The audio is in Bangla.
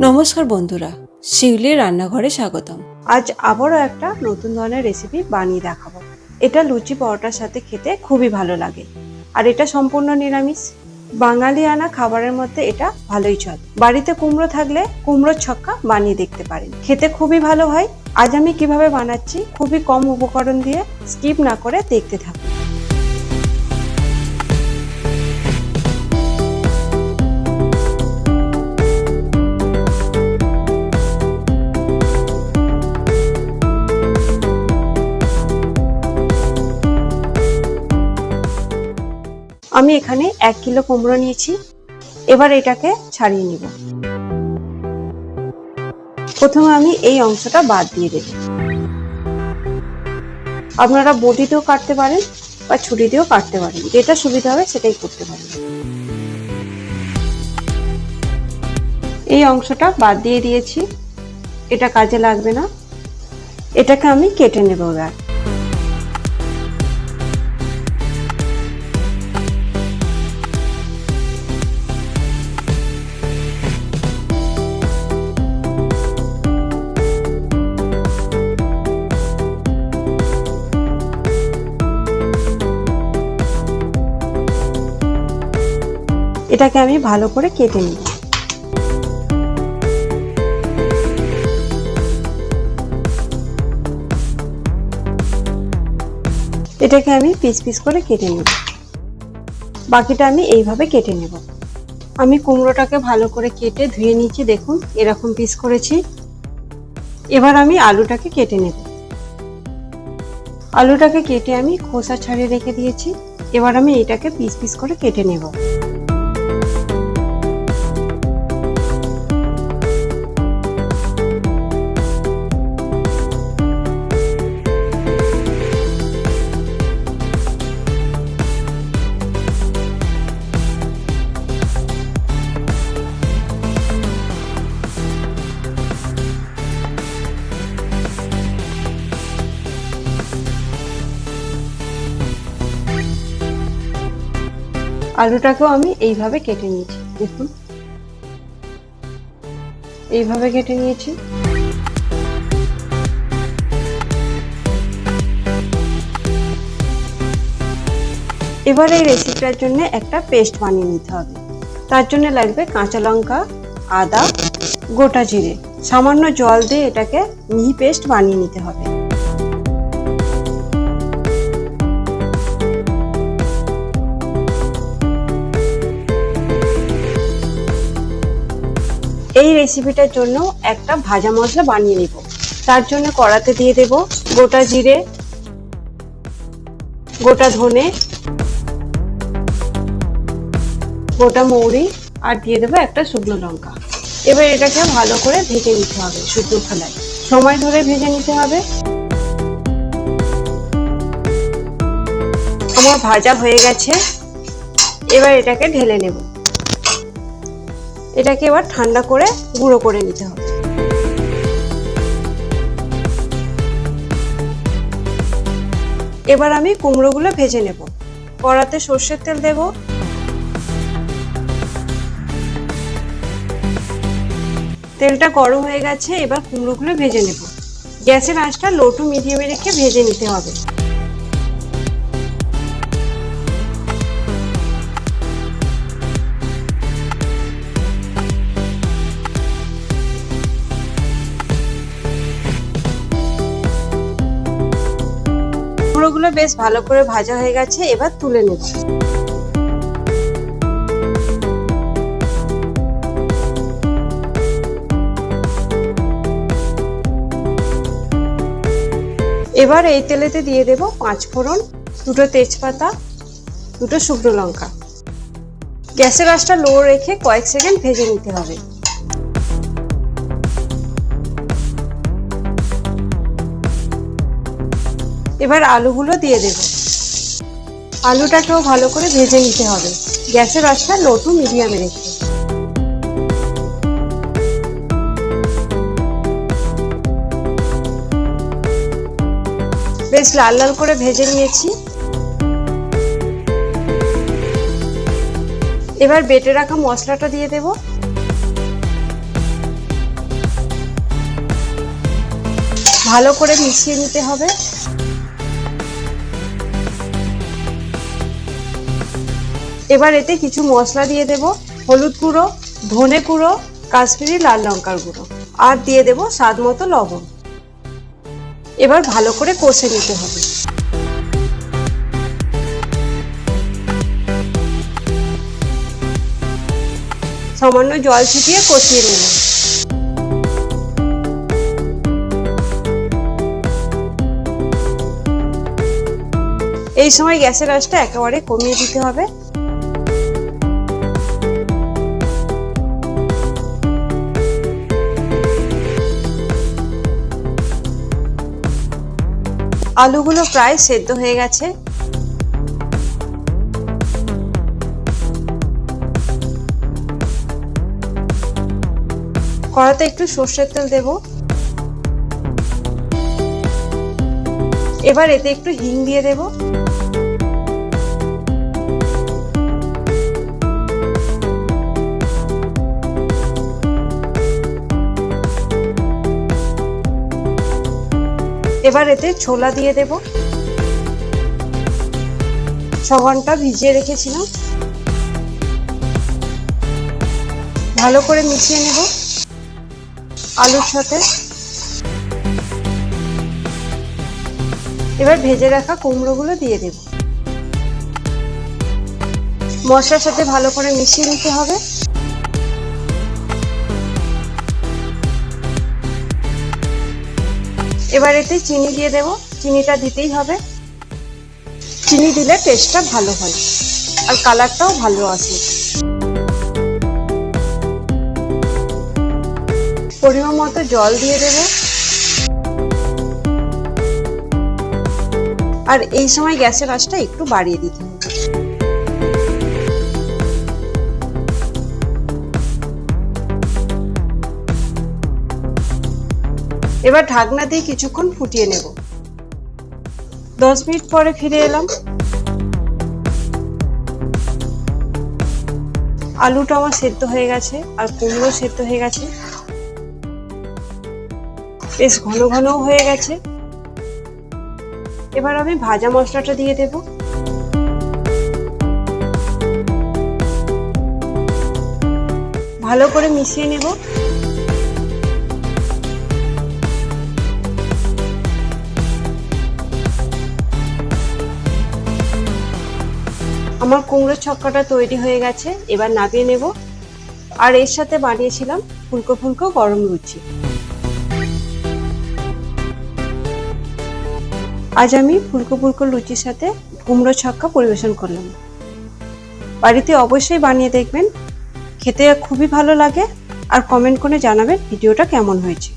নমস্কার বন্ধুরা, শিউলির রান্নাঘরে স্বাগতম। আজ আবারও একটা নতুন ধরনের রেসিপি বানিয়ে দেখাবো। এটা লুচি পরোটার সাথে খেতে খুবই ভালো লাগে। আর এটা সম্পূর্ণ নিরামিষ। বাঙালি আনা খাবারের মধ্যে এটা ভালোই চলে। বাড়িতে কুমড়ো থাকলে কুমড়োর ছক্কা বানিয়ে দেখতে পারেন। খেতে খুবই ভালো হয়। আজ আমি কীভাবে বানাচ্ছি খুবই কম উপকরণ দিয়ে স্কিপ না করে দেখতে থাকুন। আমি এখানে এক কিলো কুমড়ো নিয়েছি। এবার এটাকে ছাড়িয়ে নিব। প্রথমে আমি এই অংশটা বাদ দিয়ে দেব। আপনারা বটিতেও কাটতে পারেন বা ছুরি দিয়েও কাটতে পারেন। যেটা সুবিধা হবে সেটাই করতে পারেন। এই অংশটা বাদ দিয়ে দিয়েছি। এটা কাজে লাগবে না। এটাকে আমি কেটে নেব এবার। এটাকে আমি ভালো করে কেটে নিব এটাকে আমি পিস পিস করে কেটে নেব। বাকিটা আমি এইভাবে কেটে নেব। আমি কুমড়োটাকে ভালো করে কেটে ধুয়ে নিয়েছি, দেখুন, এরকম পিস করেছি। এবার আমি আলুটাকে কেটে নেব। আলুটাকে কেটে আমি খোসা ছাড়িয়ে রেখে দিয়েছি। এবার আমি এটাকে পিস পিস করে কেটে নেব। আলুটাকেও আমি এইভাবে কেটে নিয়েছি, দেখুন। এইভাবে কেটে নিয়েছি। এবার এই রেসিপিটার জন্য একটা পেস্ট বানিয়ে নিতে হবে। তার জন্য লাগবে কাঁচা লঙ্কা, আদা, গোটা জিরে। সামান্য জল দিয়ে এটাকে মিহি পেস্ট বানিয়ে নিতে হবে। এই রেসিপিটার জন্য একটা ভাজা মশলা বানিয়ে নিব। তার জন্য কড়াতে দিয়ে দেব গোটা জিরে, গোটা ধনে, গোটা মৌরি আর দিয়ে দেবো একটা শুকনো লঙ্কা। এবার এটাকে ভালো করে ভেজে নিতে হবে শুকনো খোলায়। সময় ধরে ভেজে নিতে হবে। আমার ভাজা হয়ে গেছে। এবার এটাকে ঢেলে নেব। এটাকে এবার ঠান্ডা করে গুঁড়ো করে নিতে হবে। এবার আমি কুমড়োগুলো ভেজে নেব। কড়াতে সর্ষের তেল দেব। তেলটা গরম হয়ে গেছে, এবার কুমড়োগুলো ভেজে নেব। গ্যাসের আঁচটা লো টু মিডিয়ামে রেখে ভেজে নিতে হবে। কুমড়োগুলো বেশ ভালো করে ভাজা হয়ে গেছে, এবার তুলে নেব। এবার এই তেলেতে দিয়ে দেব পাঁচ ফোড়ন, দুটো তেজপাতা, দুটো শুকনো লঙ্কা। গ্যাসের আঁচটা লো রেখে কয়েক সেকেন্ড ভেজে নিতে হবে। এবার আলুগুলো দিয়ে দেব। আলুটাকেও ভালো করে ভেজে নিতে হবে। গ্যাসের আঁচটা লো টু মিডিয়ামে রেখে। বেশ লাল লাল করে ভেজে নিয়েছি। এবার বেটে রাখা মশলাটা দিয়ে দেব। ভালো করে মিশিয়ে নিতে হবে। এবার এতে কিছু মশলা দিয়ে দেব, হলুদ গুঁড়ো, ধনে গুঁড়ো, কাশ্মীরি লাল লঙ্কার গুঁড়ো, আর দিয়ে দেব স্বাদ মতো লবণ। এবার ভালো করে কষে নিতে হবে। সামান্য জল ছিটিয়ে কষিয়ে নেব এই সময় গ্যাসের আঁচটা একেবারে কমিয়ে দিতে হবে। আলুগুলো প্রায় সেদ্ধ হয়ে গেছে। কড়াতে একটু সর্ষের তেল দেব। এবার এতে একটু হিং দিয়ে দেব। এবার এতে ছোলা দিয়ে দেব। ছ ঘণ্টা ভিজিয়ে রেখেছিলাম। ভালো করে মিশিয়ে নেব আলুর সাথে। এবার ভেজে রাখা কুমড়োগুলো দিয়ে দেব। মশলার সাথে ভালো করে মিশিয়ে নিতে হবে। এবার এতে চিনি দিয়ে দেব। চিনিটা দিতেই হবে। চিনি দিলে টেস্টটা ভালো হয়। আর কালারটাও ভালো আসে। পরিমাণ মতো জল দিয়ে দেব। আর এই সময় গ্যাসের আঁচটা একটু বাড়িয়ে দিতে হবে। এবার ঢাকনা দিয়ে কিছুক্ষণ ফুটিয়ে নেব। দশ মিনিট পরে ফিরে এলাম। আলুটা আমার সেদ্ধ হয়ে গেছে, আর কুমড়ো সেদ্ধ হয়ে গেছে। বেশ ঘন ঘন হয়ে গেছে। এবার আমি ভাজা মশলাটা দিয়ে দেব। ভালো করে মিশিয়ে নেব। আমার কুমড়োর ছক্কাটা তৈরি হয়ে গেছে, এবার নামিয়ে নেব। আর এর সাথে বানিয়েছিলাম ফুলকো ফুলকো গরম লুচি। আজ আমি ফুলকো ফুলকো লুচির সাথে কুমড়ো ছক্কা পরিবেশন করলাম। বাড়িতে অবশ্যই বানিয়ে দেখবেন। খেতে খুবই ভালো লাগে। আর কমেন্ট করে জানাবেন ভিডিওটা কেমন হয়েছে।